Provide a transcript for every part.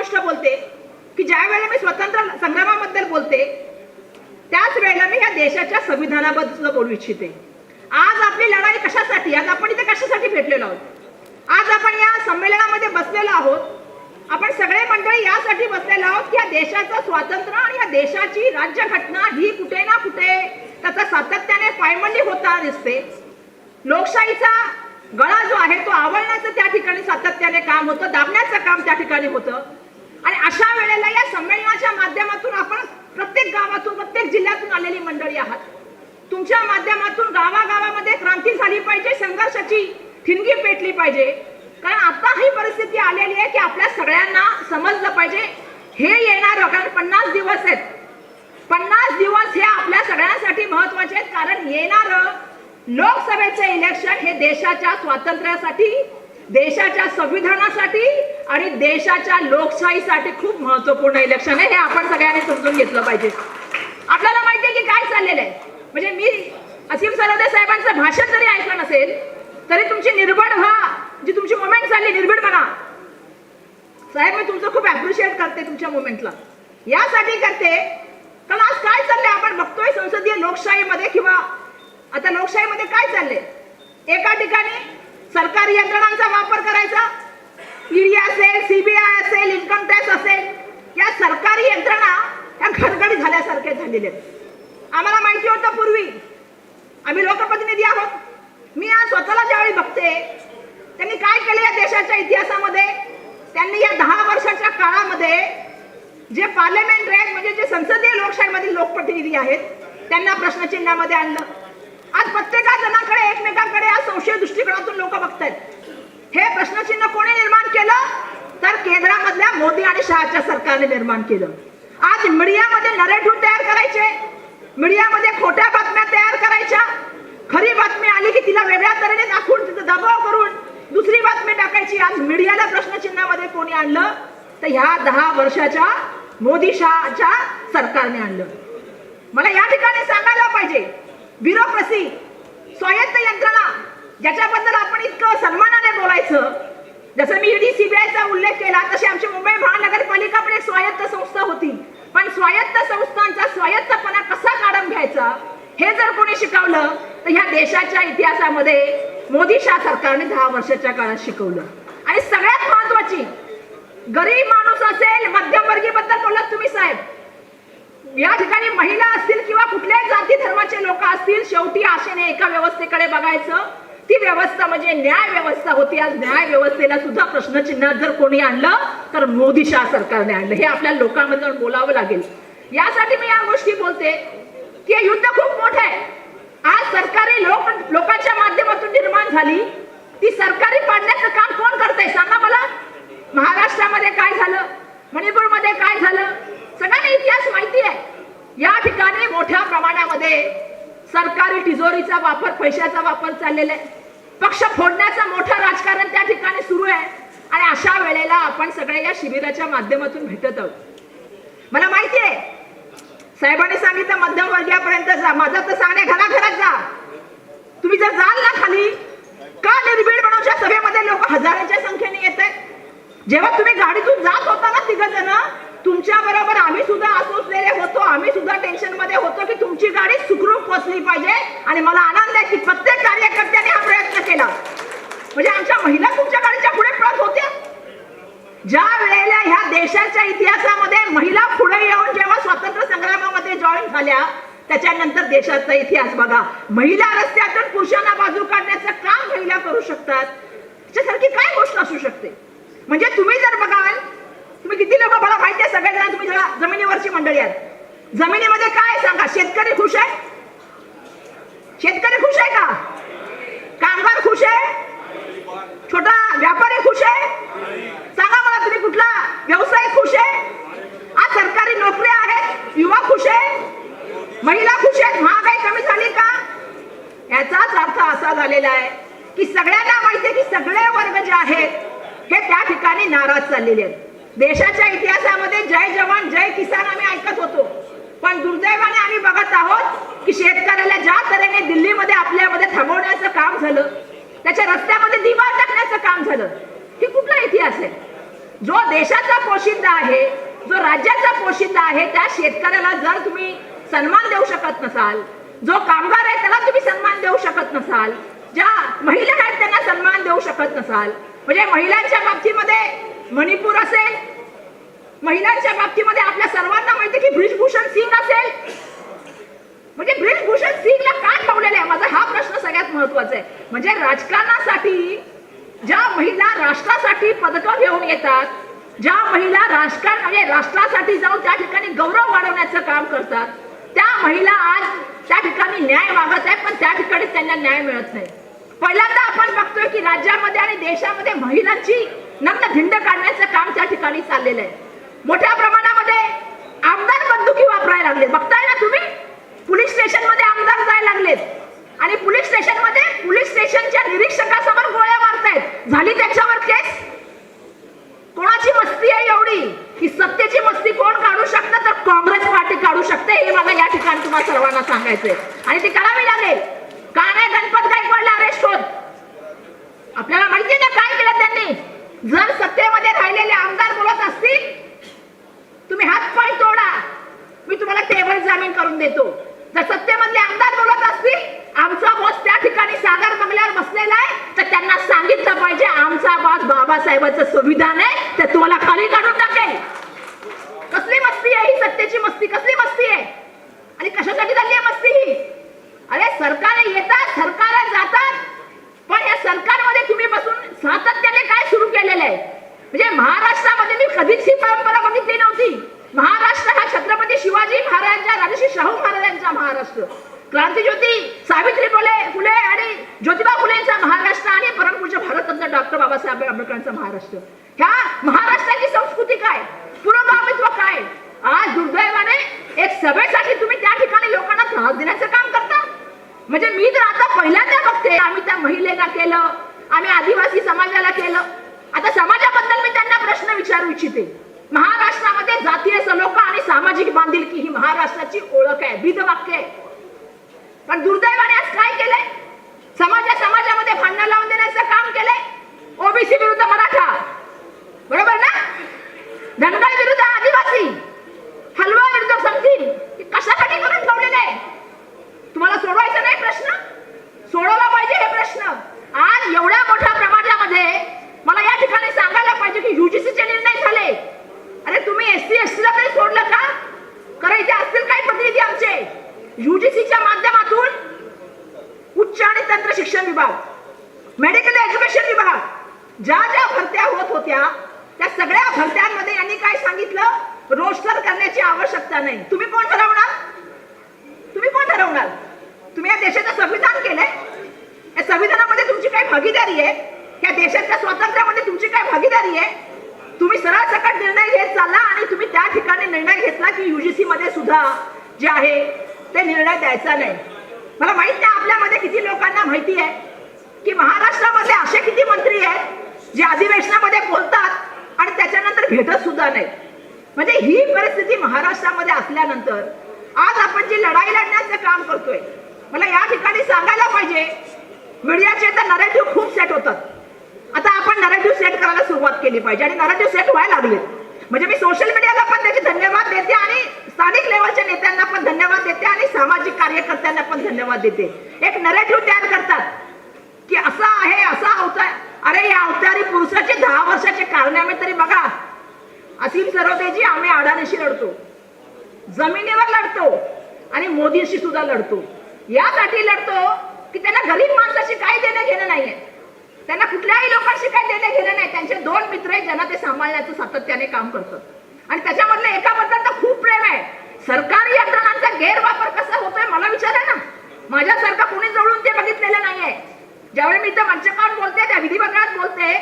गोष्ट बोलते की ज्या वेळेला मी स्वतंत्र संग्रामाबद्दल बोलते त्याच वेळेला मी या देशाच्या संविधानाबद्दल बोलू इच्छिते. आज आपली लढाई कशासाठी? आज आपण इथे कशासाठी भेटलेलो आहोत? आज आपण या संमेलनामध्ये बसलेलो आहोत. आपण सगळे मंडळी यासाठी बसलेलो आहोत की या देशाचं स्वातंत्र्य आणि या देशाची राज्यघटना ही कुठे ना कुठे त्याचा सातत्याने पायमंडी होताना दिसते. लोकशाहीचा गळा जो आहे तो आवळण्याचं त्या ठिकाणी सातत्याने काम होतं दाबण्याचं काम त्या ठिकाणी होतं. आणि अशा वेळेला या संमेलनाच्या माध्यमातून आपण प्रत्येक गावातून प्रत्येक जिल्ह्यातून आलेली मंडळी आहात. तुमच्या माध्यमातून गावागावामध्ये क्रांती झाली पाहिजे संघर्षाची ठिणगी पेटली पाहिजे. कारण आता ही परिस्थिती आलेली आहे की आपल्या सगळ्यांना समजलं पाहिजे हे येणार कारण पन्नास दिवस आहेत. पन्नास दिवस हे आपल्या सगळ्यांसाठी महत्त्वाचे आहेत कारण येणार लोकसभेचे इलेक्शन हे देशाच्या स्वातंत्र्यासाठी देशाच्या संविधानासाठी आणि देशाच्या लोकशाहीसाठी खूप महत्त्वपूर्ण इलेक्शन आहे. हे आपण सगळ्यांनी समजून घेतलं पाहिजे. आपल्याला माहिती आहे की काय चाललेलं आहे? म्हणजे मी असीम सरदे साहेबांचं भाषण जरी ऐकलं नसेल तरी तुमची निर्भड व्हा. जी तुमची मुवमेंट चालली निर्भीड बना. साहेब मी तुमचं खूप ऍप्रिशिएट करते तुमच्या मुवमेंटला यासाठी करते. कारण आज काय चाललंय? आपण बघतोय संसदीय लोकशाहीमध्ये किंवा आता लोकशाहीमध्ये काय चाललंय? एका ठिकाणी सरकारी यंत्रणांचा वापर करायचा ईडी असेल सीबीआय असेल इन्कम टॅक्स असेल या सरकारी यंत्रणा या खडगडी झाल्यासारख्या झालेल्या आहेत. आम्हाला माहिती होतं पूर्वी आम्ही लोकप्रतिनिधी आहोत. मी आज स्वतःला ज्यावेळी बघते त्यांनी काय केलं या देशाच्या इतिहासामध्ये? त्यांनी या दहा वर्षाच्या काळामध्ये जे पार्लमेंट आहेत म्हणजे जे संसदीय लोकशाहीमधील लोकप्रतिनिधी आहेत त्यांना प्रश्नचिन्हामध्ये आणलं. आज प्रत्येका जणाकडे एकमेकांकडे आज संशय दृष्टिकोनातून लोक बघतायत. आहेत प्रश्नचिन्ह कोणी निर्माण केलं तर केंद्रामधल्या मोदी आणि शहाच्या सरकारने निर्माण केलं. आज मीडियामध्ये नरेटिव्ह तयार करायचे. मीडियामध्ये खोट्या बातम्या तयार करायच्या. खरी बातमी आली की तिला वेगळ्या तऱ्हेने दाखवून तिथं दबाव करून दुसरी बातमी टाकायची. आज मीडियाला प्रश्नचिन्हामध्ये कोणी आणलं? तर ह्या दहा वर्षाच्या मोदी शहाच्या सरकारने आणलं. मला या ठिकाणी सांगायला पाहिजे ब्युरोक्रसी स्वायत्त यंत्रणा ज्याच्याबद्दल आपण इतकं सन्मानाने बोलायचं जसं मी ईडी सीबीआयचा उल्लेख केला तशी आमची मुंबई महानगरपालिका पण एक स्वायत्त संस्था होती. पण स्वायत्त संस्थांचा स्वायत्तपणा कसा काढून घ्यायचा हे जर कोणी शिकवलं तर ह्या देशाच्या इतिहासामध्ये मोदी शाह सरकारने दहा वर्षाच्या काळात शिकवलं. आणि सगळ्यात महत्वाची गरीब माणूस असेल मध्यमवर्गीयबद्दल बोलत तुम्ही साहेब. या ठिकाणी महिला असतील किंवा कुठल्याही जाती धर्माचे लोक असतील शेवटी आशेने एका व्यवस्थेकडे बघायचं ती व्यवस्था म्हणजे न्याय व्यवस्था होती. आज न्याय व्यवस्थेला सुद्धा प्रश्नचिन्हात जर कोणी आणलं तर मोदी शाह सरकारने आणलं. हे आपल्या लोकांमध्ये बोलावं लागेल. यासाठी मी या गोष्टी बोलते की हे युद्ध खूप मोठं आहे. आज सरकारी लोक लोकांच्या माध्यमातून निर्माण झाली. ती सरकारी पाडण्याचं काम कोण करतंय सांगा मला? महाराष्ट्रामध्ये काय झालं? मणिपूरमध्ये काय झालं? सगळ्यांना इतिहास माहिती आहे. या ठिकाणी मोठ्या प्रमाणामध्ये सरकारी तिजोरीचा वापर पैशाचा वापर चाललेला आहे. पक्ष फोडण्याचं मोठं राजकारण त्या ठिकाणी सुरू आहे. आणि अशा वेळेला आपण सगळे या शिबिराच्या माध्यमातून भेटत आहोत. मला माहिती आहे साहेबांनी सांगितलं मध्यमवर्गीयापर्यंत जा. माझं तर सांगणे घराघरात जा. तुम्ही जर जाल ना खाली का निर्भीड बनवच्या सभेमध्ये लोक हजारांच्या संख्येने येत आहेत? जेव्हा तुम्ही गाडीतून जात होता ना तिघ जण तुमच्या बरोबर आम्ही सुद्धा असोसलेले होतो. आम्ही सुद्धा टेन्शनमध्ये होतो की तुमची गाडी सुखरूप पोचली पाहिजे. आणि मला आनंद आहे की प्रत्येक कार्यकर्त्याने हा प्रयत्न केला म्हणजे आमच्या महिला तुमच्या गाडीच्या पुढे पळत होत्या. ज्या वेळेला ह्या देशाच्या इतिहासामध्ये महिला पुढे येऊन जेव्हा स्वातंत्र्य संग्रामामध्ये जॉईन झाल्या त्याच्यानंतर देशाचा इतिहास बघा. महिला रस्त्यातून पुरुषांना बाजू काढण्याचं काम महिला करू शकतात. त्याच्यासारखी काय गोष्ट असू शकते? म्हणजे तुम्ही जर बघाल तुम्ही किती लोक मला माहिती आहे सगळेजण तुम्ही जरा जमिनीवरची मंडळी आहात. जमिनीमध्ये काय सांगा? शेतकरी खुश आहे? शेतकरी खुश आहे का? कामगार खुश आहे? छोटा व्यापारी खुश आहे? सांगा मला तुम्ही कुठला? व्यवसाय खुश आहे? आज सरकारी नोकऱ्या आहेत युवा खुश आहे? महिला खुश आहेत महागाई कमी झाली का? याचाच अर्थ असा झालेला आहे की सगळ्यांना माहिती आहे की सगळे वर्ग जे आहेत हे त्या ठिकाणी नाराज चाललेले आहेत. देशाच्या इतिहासामध्ये जय जवान जय किसान आम्ही ऐकत होतो. पण दुर्दैवाने आम्ही बघत आहोत की शेतकऱ्याला ज्या तऱ्हेने दिल्लीमध्ये आपल्यामध्ये थांबवण्याचं काम झालं त्याच्या रस्त्यामध्ये दिवा टाकण्याचं काम झालं. हे कुठला इतिहास आहे? जो देशाचा पोशिंदा आहे जो राज्याचा पोशिंदा आहे त्या शेतकऱ्याला जर तुम्ही सन्मान देऊ शकत नसाल जो कामगार आहे त्याला तुम्ही सन्मान देऊ शकत नसाल ज्या महिला आहेत त्यांना सन्मान देऊ शकत नसाल म्हणजे महिलांच्या बाबतीमध्ये मणिपूर असेल महिलांच्या बाबतीमध्ये आपल्या सर्वांना माहिती की ब्रिजभूषण सिंग असेल. म्हणजे ब्रिजभूषण सिंगला का ठेवलेलं आहे? माझा हा प्रश्न सगळ्यात महत्त्वाचा आहे. म्हणजे राजकारणासाठी ज्या महिला राष्ट्रासाठी पदकं घेऊन येतात ज्या महिला राजकारण म्हणजे राष्ट्रासाठी जाऊन त्या ठिकाणी गौरव वाढवण्याचं काम करतात त्या महिला आज त्या ठिकाणी न्याय मागत आहे पण त्या ठिकाणी त्यांना न्याय मिळत नाही. पहिल्यांदा आपण बघतोय की राज्यामध्ये आणि देशामध्ये महिलांची नग्न धिंड काढण्याचं काम त्या ठिकाणी चाललेलं आहे. मोठ्या प्रमाणामध्ये आमदार बंदुकी वापरायला लागले. बघताय ना तुम्ही? पोलीस स्टेशनमध्ये आमदार जायला लागलेत. आणि पोलीस स्टेशनमध्ये पोलीस स्टेशनच्या निरीक्षकासमोर झाली त्याच्यावर केस? कोणाची मस्ती आहे एवढी? की सत्तेची मस्ती कोण काढू शकतं? तर काँग्रेस पार्टी काढू शकते. हे मला या ठिकाणी तुम्हाला सर्वांना सांगायचंय. आणि ती करावी लागेल. का नाही गणपत काय अरेस्ट होत आपल्याला माहिती ना काय केलं त्यांनी जर सत्तेमध्ये राहिलेले आमदार बोलत असतील तुम्ही हात पाय तोडा मी तुम्हाला टेबल जामीन करून देतो जर सत्तेमधले आमदार बोलत असतील आमचा बॉस त्या ठिकाणी सागर बंगल्यावर बसलेला आहे तर त्यांना सांगितलं पाहिजे आमचा बॉस बाबासाहेबांचं संविधान आहे ते तुम्हाला खाली काढून टाकेल. कसली मस्ती आहे ही? सत्तेची मस्ती कसली मस्ती आहे? आणि कशासाठी झाली आहे मस्ती ही? अरे सरकार येतात सरकार जातात पण या सरकारमध्ये तुम्ही बसून सातत्याने काय सुरू केलेलं आहे? म्हणजे महाराष्ट्रामध्ये मी कधीच ही परंपरा बघितली नव्हती. महाराष्ट्र हा छत्रपती शिवाजी महाराजांच्या राजश्री शाहू महाराजांचा महाराष्ट्र. क्रांतीज्योती सावित्री फुले फुले आणि ज्योतिबा फुलेंचा महाराष्ट्र आणि परमपूज्य भारतरत्न डॉक्टर बाबासाहेब आंबेडकरांचा महाराष्ट्र. ह्या महाराष्ट्राची संस्कृती काय? पुरोगामित्व काय? आज दुर्दैवाने एक सभेसाठी तुम्ही त्या ठिकाणी लोकांना त्रास देण्याचं काम करता. म्हणजे मी तर आता पहिल्यांदा बघते आम्ही त्या महिलेला केलं आम्ही आदिवासी समाजाला केलं. आता समाजाबद्दल मी त्यांना प्रश्न विचारू इच्छिते. महाराष्ट्रामध्ये जातीय सलोखा आणि सामाजिक बांधिलकी ही महाराष्ट्राची ओळख आहे बीजवाक्य आहे. पण दुर्दैवाने आज काय केलंय समाजा समाजामध्ये भांडण लावून देण्याचं काम केलंय ओबीसी विरुद्ध मराठा. बरोबर ना? धनगर विरुद्ध आदिवासी. हलवा विरुद्ध समथील कशासाठी करून ठेवलेलं? आहे तुम्हाला सोडवायचा नाही प्रश्न? सोडवला पाहिजे हे प्रश्न. आज एवढ्या मोठ्या प्रमाणामध्ये मला या ठिकाणी सांगायला पाहिजे की युजीसीचे निर्णय झाले. अरे तुम्ही एस सी एस ला तरी सोडलं का? करायचे असतील काही प्रतिनिधी आमचे. युजीसीच्या माध्यमातून उच्च आणि तंत्र शिक्षण विभाग मेडिकल एज्युकेशन विभाग. ज्या ज्या भरत्या होत होत्या त्या सगळ्या भरत्यांमध्ये यांनी काय सांगितलं? रोस्टर करण्याची आवश्यकता नाही. तुम्ही कोण ठरवणार? तुम्ही कोण ठरवणार? तुम्ही या देशाचं संविधान केलंय? या संविधानामध्ये तुमची काय भागीदारी आहे? या देशाच्या स्वातंत्र्यामध्ये तुमची काय भागीदारी आहे? तुम्ही सरळ सकट निर्णय घेत चालला आणि तुम्ही त्या ठिकाणी निर्णय घेतला की युजीसी मध्ये सुद्धा जे आहे ते निर्णय द्यायचा नाही. मला माहीत नाही आपल्यामध्ये किती लोकांना माहिती आहे की महाराष्ट्रामध्ये असे किती मंत्री आहेत जे अधिवेशनामध्ये बोलतात आणि त्याच्यानंतर भेटत सुद्धा नाही म्हणजे ही परिस्थिती महाराष्ट्रामध्ये असल्यानंतर आज आपण जी लढाई लढण्याचं काम करतोय मला या ठिकाणी सांगायला पाहिजे मीडियाचे तर नरेटिव्ह खूप सेट होतात. आता आपण नरेटिव्ह सेट करायला सुरुवात केली पाहिजे आणि नरेटिव्ह सेट व्हायला लागले म्हणजे मी सोशल मीडियाला पण त्याचे धन्यवाद देते आणि स्थानिक लेवलच्या नेत्यांना पण धन्यवाद देते आणि सामाजिक कार्यकर्त्यांना पण धन्यवाद देते. एक नरेटिव्ह तयार करतात की असा आहे असा अवतार अरे या अवतारी पुरुषाचे दहा वर्षाचे कारनामे तरी बघा. असीम सरोदेजी आम्ही अडाणीशी लढतो. जमिनीवर लढतो आणि मोदींशी सुद्धा लढतो. यासाठी लढतो की त्यांना गरीब माणसाशी काही देणं घेणं नाहीये. त्यांना कुठल्याही लोकांशी काही देणं घेणं नाही. त्यांचे दोन मित्र आहेत ज्यांना ते सांभाळण्याचं सातत्याने काम करतात. आणि त्याच्यामधलं एकाबद्दल खूप प्रेम आहे. सरकारी यंत्रणांचा गैरवापर कसा होतोय मला विचारा ना. माझ्यासारखा कोणी जवळून ते बघितलेलं नाहीये. ज्यावेळी मी इथं मंचकावर बोलते त्या विधिमंडळात बोलते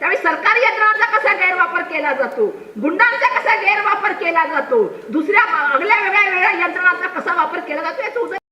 त्यावेळी सरकारी यंत्रणांचा कसा गैरवापर केला जातो? गुंडांचा कसा गैरवापर केला जातो? दुसऱ्या आगल्या वेगळ्या वेगळ्या यंत्रणांचा कसा वापर केला जातो? याचं